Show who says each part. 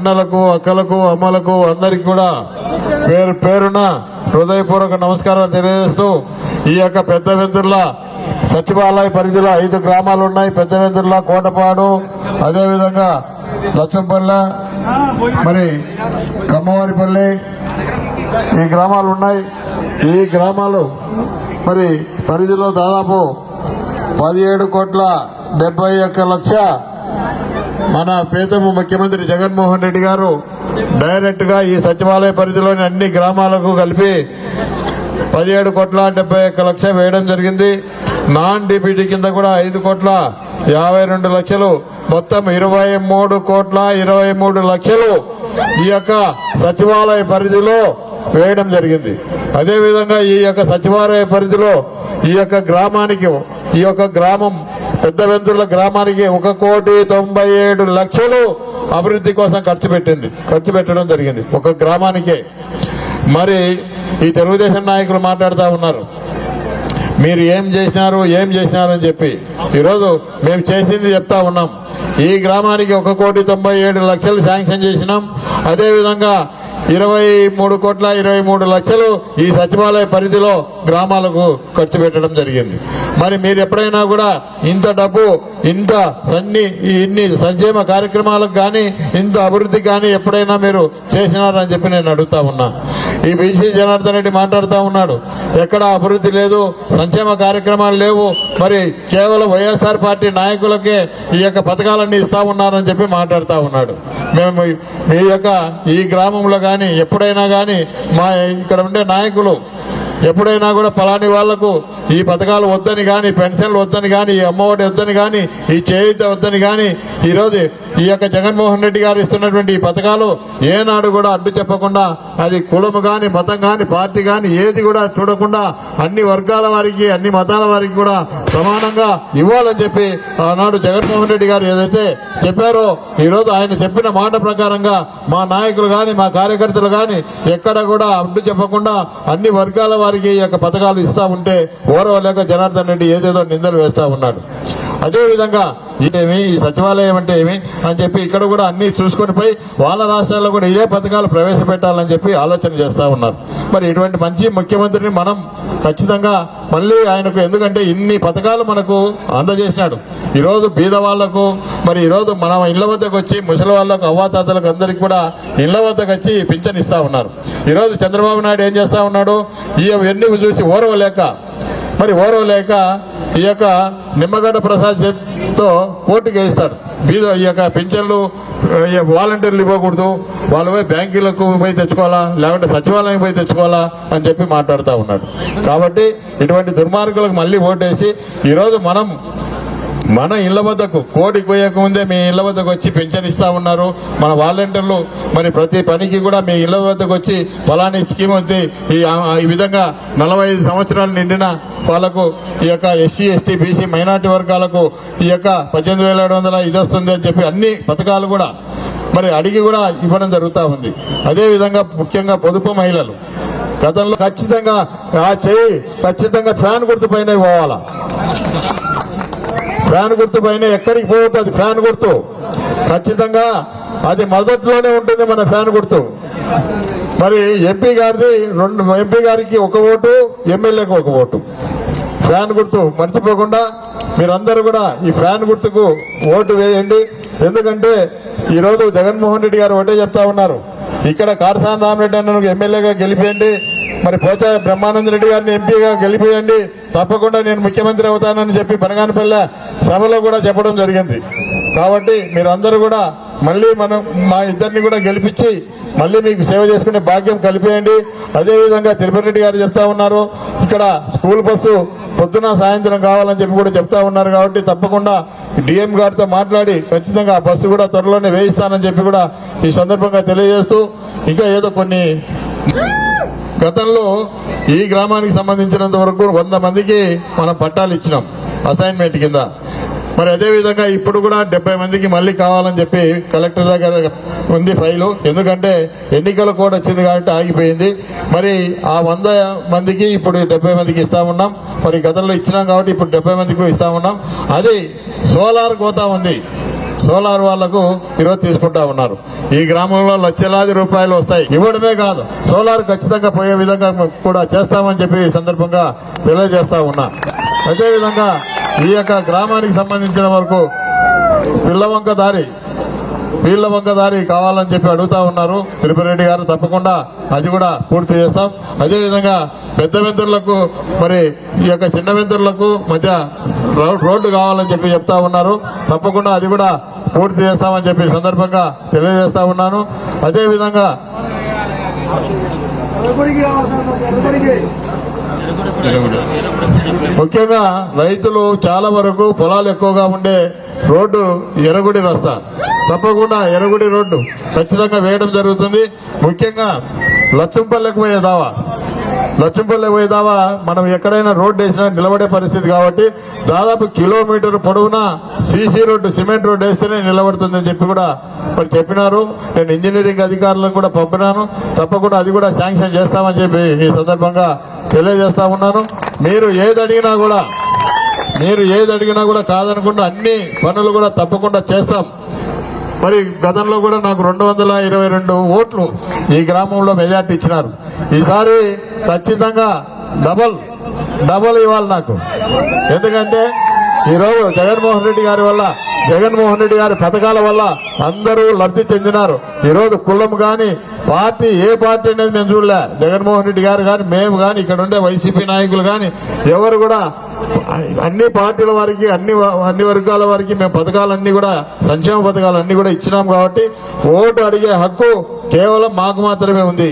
Speaker 1: అన్నలకు అక్కలకు అమ్మలకు అందరికి కూడా పేరు పేరున హృదయపూర్వక నమస్కారం తెలియజేస్తూ ఈ యొక్క పెద్ద వెంతుర్ల సచివాలయ పరిధిలో ఐదు గ్రామాలు ఉన్నాయి. పెద్ద వెంతుర్ల కోటపాడు అదేవిధంగా లచ్చంపల్లె మరి కమ్మవారిపల్లి ఈ గ్రామాలు ఉన్నాయి. ఈ గ్రామాలు మరి పరిధిలో దాదాపు పదిహేడు కోట్ల డెబ్బై ఒక్క లక్ష మన ప్రీతమ ముఖ్యమంత్రి జగన్మోహన్ రెడ్డి గారు డైరెక్ట్గా ఈ సచివాలయ పరిధిలోని అన్ని గ్రామాలకు కలిపి పదిహేడు కోట్ల డెబ్బై ఒక్క లక్ష వేయడం జరిగింది. నాన్ డిబిటీ కింద కూడా ఐదు కోట్ల యాభై రెండు లక్షలు. మొత్తం ఇరవై మూడు కోట్ల ఇరవై మూడు లక్షలు ఈ యొక్క సచివాలయ పరిధిలో వేయడం జరిగింది. అదేవిధంగా ఈ యొక్క సచివాలయ పరిధిలో ఈ యొక్క గ్రామానికి ఈ యొక్క గ్రామం పెద్ద వెంతుర్ల గ్రామానికి ఒక కోటి తొంభై ఏడు లక్షలు అభివృద్ధి కోసం ఖర్చు పెట్టింది. ఖర్చు పెట్టడం జరిగింది. ఒక గ్రామానికే. మరి ఈ తెలుగుదేశం నాయకులు మాట్లాడుతూ ఉన్నారు. మీరు ఏం చేసినారు ఏం చేసినారు అని చెప్పి. ఈరోజు మేము చేసింది చెప్తా ఉన్నాం. ఈ గ్రామానికి ఒక కోటి తొంభై ఏడు లక్షలు శాంక్షన్ చేసినాం. అదేవిధంగా ఇరవై మూడు కోట్ల ఇరవై మూడు లక్షలు ఈ సచివాలయ పరిధిలో గ్రామాలకు ఖర్చు పెట్టడం జరిగింది. మరి మీరు ఎప్పుడైనా కూడా ఇంత డబ్బు ఇంత అన్ని ఈ ఇన్ని సంక్షేమ కార్యక్రమాలకు కానీ ఇంత అభివృద్ధి కానీ ఎప్పుడైనా మీరు చేసినారని చెప్పి నేను అడుగుతా ఉన్నా. ఈ బీసీ జనార్దన్ రెడ్డి మాట్లాడుతూ ఉన్నాడు. ఎక్కడ అభివృద్ధి లేదు సంక్షేమ కార్యక్రమాలు లేవు మరి కేవలం వైఎస్ఆర్ పార్టీ నాయకులకే ఈ యొక్క పథకాలన్నీ ఇస్తా ఉన్నారని చెప్పి మాట్లాడుతూ ఉన్నాడు. మేము మీ యొక్క ఈ గ్రామంలో కానీ ఎప్పుడైనా కానీ మా ఇక్కడ ఉండే నాయకులు ఎప్పుడైనా కూడా పలాని వాళ్ళకు ఈ పథకాలు వద్దని కానీ పెన్షన్లు వద్దని కానీ ఈ అమ్మఒడి వద్దని కానీ ఈ చేయుత వద్దని కానీ ఈరోజు ఈ యొక్క జగన్మోహన్ రెడ్డి గారు ఇస్తున్నటువంటి ఈ పథకాలు ఏనాడు కూడా అడ్డు చెప్పకుండా అది కులము కానీ మతం కానీ పార్టీ కానీ ఏది కూడా చూడకుండా అన్ని వర్గాల వారికి అన్ని మతాల వారికి కూడా సమానంగా ఇవ్వాలని చెప్పి ఆనాడు జగన్మోహన్ రెడ్డి గారు ఏదైతే చెప్పారో ఈరోజు ఆయన చెప్పిన మాట ప్రకారంగా మా నాయకులు కానీ మా కార్యకర్తలు కానీ ఎక్కడ కూడా అడ్డు చెప్పకుండా అన్ని వర్గాల వారికి ఈ యొక్క పథకాలు ఇస్తా ఉంటే ఓరవలేక జనార్దన్ రెడ్డి ఏదేదో నిందలు వేస్తా ఉన్నాడు. అదేవిధంగా ఇదేమి ఈ సచివాలయం అంటే ఏమి అని చెప్పి ఇక్కడ కూడా అన్ని చూసుకొని పోయి వాళ్ళ రాష్ట్రాల్లో కూడా ఇదే పథకాలు ప్రవేశపెట్టాలని చెప్పి ఆలోచన చేస్తూ ఉన్నారు. మరి ఇటువంటి మంచి ముఖ్యమంత్రిని మనం ఖచ్చితంగా మళ్ళీ ఆయనకు ఎందుకంటే ఇన్ని పథకాలు మనకు అందజేసినాడు. ఈరోజు బీద వాళ్ళకు మరి ఈరోజు మనం ఇళ్ళ వద్దకు వచ్చి ముసలి వాళ్ళకు అవ్వాతాతలకు అందరికి కూడా ఇళ్ళ వద్దకు వచ్చి పింఛన్ ఇస్తా ఉన్నారు. ఈరోజు చంద్రబాబు నాయుడు ఏం చేస్తా ఉన్నాడు? ఇవన్నీ చూసి ఓర్వలేక మరి ఓర్వలేక ఈ యొక్క నిమ్మగడ్డ ప్రసాద్ చేతితో కోర్టుకి వేస్తాడు బీద ఈ యొక్క పింఛన్లు వాలంటీర్లు ఇవ్వకూడదు. వాళ్ళు పోయి బ్యాంకులకు పోయి తెచ్చుకోవాలా? లేకుంటే సచివాలయం పోయి తెచ్చుకోవాలా? అని చెప్పి మాట్లాడుతూ ఉన్నాడు. కాబట్టి ఇటువంటి దుర్మార్గులకు మళ్ళీ ఓటేసి ఈరోజు మనం మన ఇళ్ళ వద్దకు కోడికి పోయక ముందే మీ ఇళ్ళ వద్దకు వచ్చి పెన్షన్ ఇస్తా ఉన్నారు. మన వాలంటీర్లు మరి ప్రతి పనికి కూడా మీ ఇళ్ళ వద్దకు వచ్చి ఫలాని స్కీమ్ ఉంది. ఈ ఈ విధంగా నలభై ఐదు సంవత్సరాలు నిండిన వాళ్ళకు ఈ యొక్క ఎస్సీ ఎస్టీ బీసీ మైనార్టీ వర్గాలకు ఈ యొక్క పద్దెనిమిది వేల ఏడు వందల ఇది వస్తుంది అని చెప్పి అన్ని పథకాలు కూడా మరి అడిగి కూడా ఇవ్వడం జరుగుతూ ఉంది. అదే విధంగా ముఖ్యంగా పొదుపు మహిళలు. గతంలో ఖచ్చితంగా ఆ చేయి ఖచ్చితంగా ఫ్యాన్ గుర్తుపైన పోవాలా? ఫ్యాన్ గుర్తు పైన ఎక్కడికి పోవద్దు అది ఫ్యాన్ గుర్తు. ఖచ్చితంగా అది మొదట్లోనే ఉంటుంది మన ఫ్యాన్ గుర్తు. మరి ఎంపీ గారిది రెండు ఎంపీ గారికి ఒక ఓటు ఎమ్మెల్యేకి ఒక ఓటు. ఫ్యాన్ గుర్తు మర్చిపోకుండా మీరందరూ కూడా ఈ ఫ్యాన్ గుర్తుకు ఓటు వేయండి. ఎందుకంటే ఈరోజు జగన్మోహన్ రెడ్డి గారు ఒకటే చెప్తా ఉన్నారు. ఇక్కడ కారసాని రామరెడ్డి అన్నను ఎమ్మెల్యేగా గెలిపేయండి. మరి పోచా బ్రహ్మానంద రెడ్డి గారిని ఎంపీగా గెలిపేయండి. తప్పకుండా నేను ముఖ్యమంత్రి అవుతానని చెప్పి బనగానపల్లె సభలో కూడా చెప్పడం జరిగింది. కాబట్టి మీరందరూ కూడా మళ్ళీ మనం మా ఇద్దరిని కూడా గెలిపించి మళ్ళీ మీకు సేవ చేసుకునే భాగ్యం కలిపేయండి. అదేవిధంగా తిరుపతి రెడ్డి గారు చెప్తా ఉన్నారు ఇక్కడ స్కూల్ బస్సు పొద్దున సాయంత్రం కావాలని చెప్పి కూడా చెప్తా ఉన్నారు కాబట్టి తప్పకుండా డిఎం గారితో మాట్లాడి ఖచ్చితంగా ఆ బస్సు కూడా త్వరలోనే వేయిస్తానని చెప్పి కూడా ఈ సందర్భంగా తెలియజేస్తూ ఇంకా ఏదో కొన్ని గతంలో ఈ గ్రామానికి సంబంధించినంత వరకు వంద మందికి మనం పట్టాలు ఇచ్చినాం అసైన్మెంట్ కింద. మరి అదే విధంగా ఇప్పుడు కూడా డెబ్బై మందికి మళ్ళీ కావాలని చెప్పి కలెక్టర్ దగ్గర ఉంది ఫైలు. ఎందుకంటే ఎన్నికల కోడ్ వచ్చింది కాబట్టి ఆగిపోయింది. మరి ఆ వంద మందికి ఇప్పుడు డెబ్బై మందికి ఇస్తా ఉన్నాం. మరి గతంలో ఇచ్చినాం కాబట్టి ఇప్పుడు డెబ్బై మందికి ఇస్తా ఉన్నాం. అది సోలార్ కోతా ఉంది. సోలార్ వాళ్ళకు ఈరోజు తీసుకుంటా ఉన్నారు. ఈ గ్రామంలో లక్షలాది రూపాయలు వస్తాయి. ఇవ్వడమే కాదు సోలార్ ఖచ్చితంగా పోయే విధంగా కూడా చేస్తామని చెప్పి ఈ సందర్భంగా తెలియజేస్తా ఉన్నా. అదేవిధంగా ఈ యొక్క గ్రామానికి సంబంధించిన వరకు పిల్లవంక దారి వీళ్ళ వంక దారి కావాలని చెప్పి అడుగుతా ఉన్నారు. తిరుపతిరెడ్డి గారు తప్పకుండా అది కూడా పూర్తి చేస్తాం. అదేవిధంగా పెద్ద వెంతుర్లకు మరి ఈ యొక్క చిన్న వెంతుర్లకు మధ్య రోడ్డు కావాలని చెప్పి చెప్తా ఉన్నారు. తప్పకుండా అది కూడా పూర్తి చేస్తామని చెప్పి సందర్భంగా తెలియజేస్తా ఉన్నాను. అదేవిధంగా ముఖ్యంగా రైతులు చాలా వరకు పొలాలు ఎక్కువగా ఉండే రోడ్డు ఎరగుడి రస్తా. తప్పకుండా ఎరగుడి రోడ్డు ఖచ్చితంగా వేయడం జరుగుతుంది. ముఖ్యంగా లచ్చంపల్లెకు పోయే దావా. లచ్చంపల్లె పోయేదావా మనం ఎక్కడైనా రోడ్డు వేసినా నిలబడే పరిస్థితి కాబట్టి దాదాపు కిలోమీటర్ పొడవునా సీసీ రోడ్డు సిమెంట్ రోడ్డు వేస్తేనే నిలబడుతుందని చెప్పి కూడా మరి చెప్పినారు. నేను ఇంజనీరింగ్ అధికారులను కూడా పంపినాను. తప్పకుండా అది కూడా శాంక్షన్ చేస్తామని చెప్పి ఈ సందర్భంగా తెలియజేస్తా ఉన్నాను. మీరు ఏది అడిగినా కూడా మీరు ఏది అడిగినా కూడా కాదనకుండా అన్ని పనులు కూడా తప్పకుండా చేస్తాం. మరి గతంలో కూడా నాకు రెండు వందల ఇరవై రెండు ఓట్లు ఈ గ్రామంలో మెజార్టీ ఇచ్చినారు. ఈసారి ఖచ్చితంగా డబల్ డబల్ ఇవ్వాలి నాకు. ఎందుకంటే ఈరోజు జగన్మోహన్ రెడ్డి గారి వల్ల జగన్మోహన్ రెడ్డి గారి పథకాల వల్ల అందరూ లబ్ధి చెందినారు. ఈరోజు కులం గాని పార్టీ ఏ పార్టీ అనేది మేము చూడలే. జగన్మోహన్ రెడ్డి గారు కానీ మేము కానీ ఇక్కడ ఉండే వైసీపీ నాయకులు కానీ ఎవరు కూడా అన్ని పార్టీల వారికి అన్ని అన్ని వర్గాల వారికి మేము పథకాలన్నీ కూడా సంక్షేమ పథకాలన్నీ కూడా ఇచ్చినాం కాబట్టి ఓటు అడిగే హక్కు కేవలం మాకు మాత్రమే ఉంది.